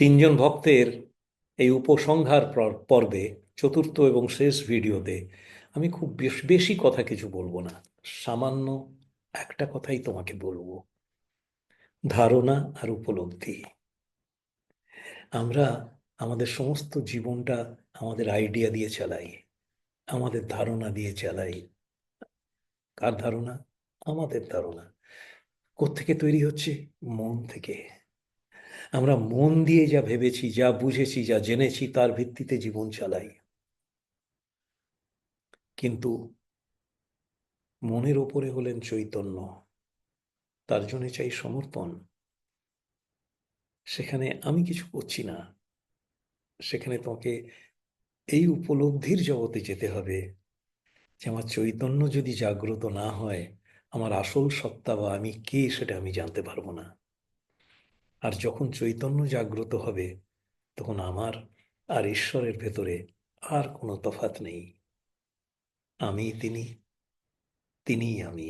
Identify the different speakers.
Speaker 1: তিনজন ভক্তের এই উপসংহার পর- পর্বে, চতুর্থ এবং শেষ ভিডিওতে আমি খুব বেশ- বেশি কথা কিছু বলব না। সামান্য একটা কথাই তোমাকে বলব। ধারণা আর উপলব্ধি। আমরা আমাদের সমস্ত জীবনটা আমাদের আইডিয়া দিয়ে চালাই, আমাদের ধারণা দিয়ে চালাই। কার ধারণা? আমাদের ধারণা। কোত্থেকে তৈরি হচ্ছে? মন থেকে। আমরা মন দিয়ে যা ভেবেছি, যা বুঝেছি, যা জেনেছি, তার ভিত্তিতে জীবন চালাই। কিন্তু মনের ওপরে হলেন চৈতন্য। তার জন্য চাই সমর্পণ। সেখানে আমি কিছু করছি না। সেখানে তোমাকে এই উপলব্ধির জগতে যেতে হবে যে আমার চৈতন্য যদি জাগ্রত না হয়, আমার আসল সত্তা বা আমি কে সেটা আমি জানতে পারব না। আর যখন চৈতন্য জাগ্রত হবে, তখন আমার আর ঈশ্বরের ভেতরে আর কোনো তফাত নেই। আমি তিনি, তিনিই আমি।